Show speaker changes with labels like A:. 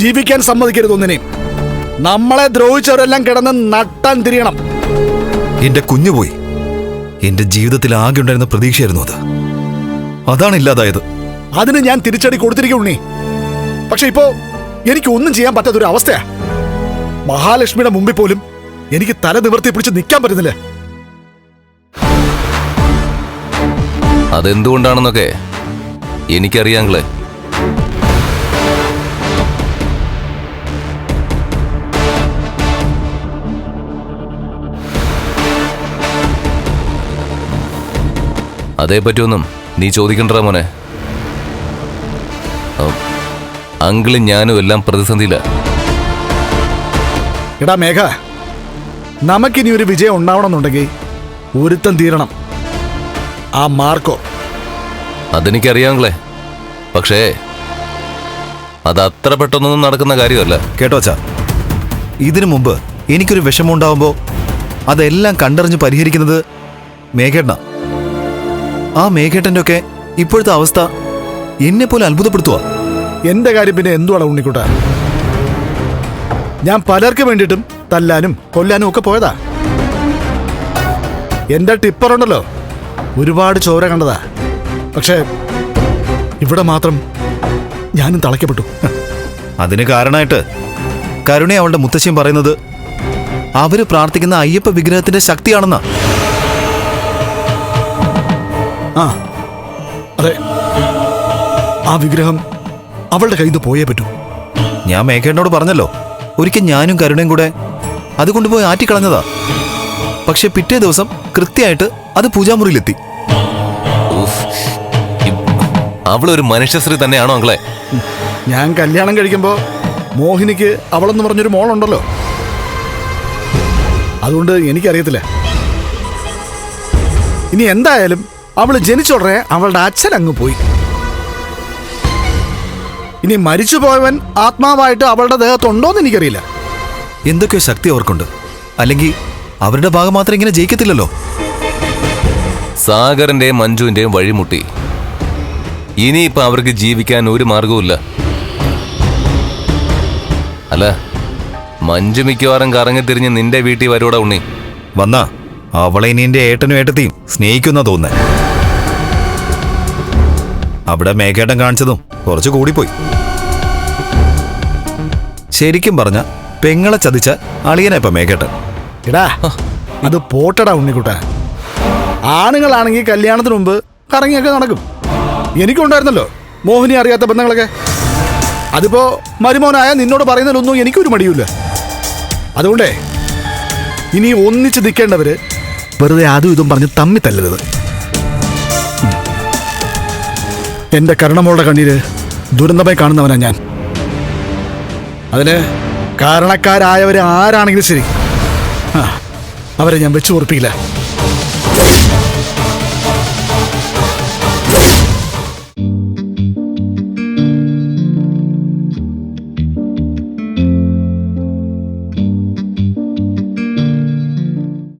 A: ജീവിക്കാൻ സമ്മതിക്കരുത് ഒന്നിനെയും നമ്മളെ ദ്രോഹിച്ചവരെല്ലാം കിടന്ന് നട്ടാൻ തിരിയണം.
B: എന്റെ കുഞ്ഞു പോയി എന്റെ ജീവിതത്തിൽ ആകെ ഉണ്ടായിരുന്ന പ്രതീക്ഷയായിരുന്നു അത്. അതാണ് ഇല്ലാതായത്.
A: അതിന് ഞാൻ തിരിച്ചടി കൊടുത്തിരിക്കും ഉണ്ണി. പക്ഷെ ഇപ്പോ എനിക്ക് ഒന്നും ചെയ്യാൻ പറ്റാത്തൊരു അവസ്ഥയാ. മഹാലക്ഷ്മിയുടെ മുമ്പിൽ പോലും എനിക്ക് തല നിവർത്തി പിടിച്ച് നിൽക്കാൻ പറ്റുന്നില്ല.
C: അതെന്തുകൊണ്ടാണെന്നൊക്കെ എനിക്കറിയാങ്ങളെ അതേപ്പറ്റിയൊന്നും നീ ചോദിക്കണ്ടാ മോനെ. അങ്കിളും ഞാനും എല്ലാം പ്രതിസന്ധിയില്ല
A: എടാ മേഘ നമുക്കിനി ഒരു വിജയം ഉണ്ടാവണമെന്നുണ്ടെങ്കിൽ ഒരുത്തം തീരണം. ആ മാർക്കോ.
C: അതെനിക്കറിയാങ്ങളെ പക്ഷേ അത് അത്ര പെട്ടെന്നൊന്നും നടക്കുന്ന കാര്യമല്ല.
B: കേട്ടോ അച്ഛാ ഇതിനു മുമ്പ് എനിക്കൊരു വിഷമമുണ്ടാവുമ്പോൾ അതെല്ലാം കണ്ടറിഞ്ഞ് പരിഹരിക്കുന്നത് മേഘേട്ടനാ. ആ മേഘേട്ടന്റെ ഒക്കെ ഇപ്പോഴത്തെ അവസ്ഥ എന്നെ പോലെ അത്ഭുതപ്പെടുത്തുക
A: എന്റെ കാര്യം പിന്നെ എന്തുവാണ് ഉണ്ണിക്കുട്ട? ഞാൻ പലർക്ക് വേണ്ടിയിട്ടും തല്ലാനും കൊല്ലാനും ഒക്കെ പോയതാ. എന്റെ ടിപ്പർ ഉണ്ടല്ലോ ഒരുപാട് ചോര കണ്ടതാ. പക്ഷേ ഇവിടെ മാത്രം ഞാനും തളയ്ക്കപ്പെട്ടു.
B: അതിന് കാരണമായിട്ട് കരുണയെ അവളുടെ മുത്തശ്ശൻ പറയുന്നത് അവർ പ്രാർത്ഥിക്കുന്ന അയ്യപ്പ വിഗ്രഹത്തിന്റെ ശക്തിയാണെന്നാ.
A: ആ. അതെ. ആ വിഗ്രഹം അവളുടെ കയ്യിൽ നിന്ന് പോയേ പറ്റൂ.
B: ഞാൻ മേഘേട്ടനോട് പറഞ്ഞല്ലോ. ഒരിക്കൽ ഞാനും കരുണയും കൂടെ അത് കൊണ്ടുപോയി ആറ്റിക്കളഞ്ഞതാ. പക്ഷെ പിറ്റേ ദിവസം കൃത്യമായിട്ട് അത് പൂജാമുറിയിലെത്തി.
C: അവളൊരു മനുഷ്യശ്രീ തന്നെയാണോ അങ്ങളെ
A: ഞാൻ കല്യാണം കഴിക്കുമ്പോൾ മോഹിനിക്ക് അവളെന്ന് പറഞ്ഞൊരു മോളുണ്ടല്ലോ. അതുകൊണ്ട് എനിക്കറിയത്തില്ല. ഇനി എന്തായാലും അവൾ ജനിച്ചോടനെ അവളുടെ അച്ഛൻ അങ്ങ് പോയി. ഇനി മരിച്ചുപോയവൻ ആത്മാവായിട്ട് അവളുടെ ദേഹത്തുണ്ടോന്ന് എനിക്കറിയില്ല.
B: എന്തൊക്കെയോ ശക്തി അവർക്കുണ്ട്. അല്ലെങ്കിൽ അവരുടെ ഭാഗം മാത്രം ഇങ്ങനെ ജയിക്കത്തില്ലല്ലോ?
C: സാഗറിന്റെയും മഞ്ജുവിന്റെയും വഴിമുട്ടി. ഇനിയിപ്പോ അവർക്ക് ജീവിക്കാൻ ഒരു മാർഗവുമില്ല. അല്ല മഞ്ജു മിക്കവാറും കറങ്ങിത്തിരിഞ്ഞ് നിന്റെ വീട്ടിൽ വരൂടാ ഉണ്ണി?
B: വന്നാ. അവളെ ഇനി എന്റെ ഏട്ടനും ഏട്ടത്തെയും സ്നേഹിക്കുന്ന തോന്നുന്നേ. അവിടെ മേഘേട്ടൻ കാണിച്ചതും കുറച്ച് കൂടിപ്പോയി. ശരിക്കും പറഞ്ഞ പെങ്ങളെ ചതിച്ച അളിയനെ ഇപ്പൊ മേഘേട്ടൻ.
A: എടാ അത് പോട്ടടാ ഉണ്ണിക്കുട്ട. ആണുങ്ങളാണെങ്കിൽ കല്യാണത്തിന് മുമ്പ് കറങ്ങിയൊക്കെ നടക്കും. എനിക്കുണ്ടായിരുന്നല്ലോ മോഹിനി അറിയാത്ത ബന്ധങ്ങളൊക്കെ അതിപ്പോ മരുമോനായ നിന്നോട് പറയുന്നതിലൊന്നും എനിക്കൊരു മടിയില്ല അതുകൊണ്ടേ ഇനി ഒന്നിച്ച് നിൽക്കേണ്ടവര് വെറുതെ അതും ഇതും പറഞ്ഞ് തമ്മി തല്ലരുത്. എന്റെ കരുണമോളുടെ കണ്ണീര് ദുരന്തമായി കാണുന്നവനാ ഞാൻ. അതിന് കാരണക്കാരായവരെ ആരാണെങ്കിലും ശരി. അവരെ ഞാൻ വെച്ചു ഉറപ്പിക്കില്ല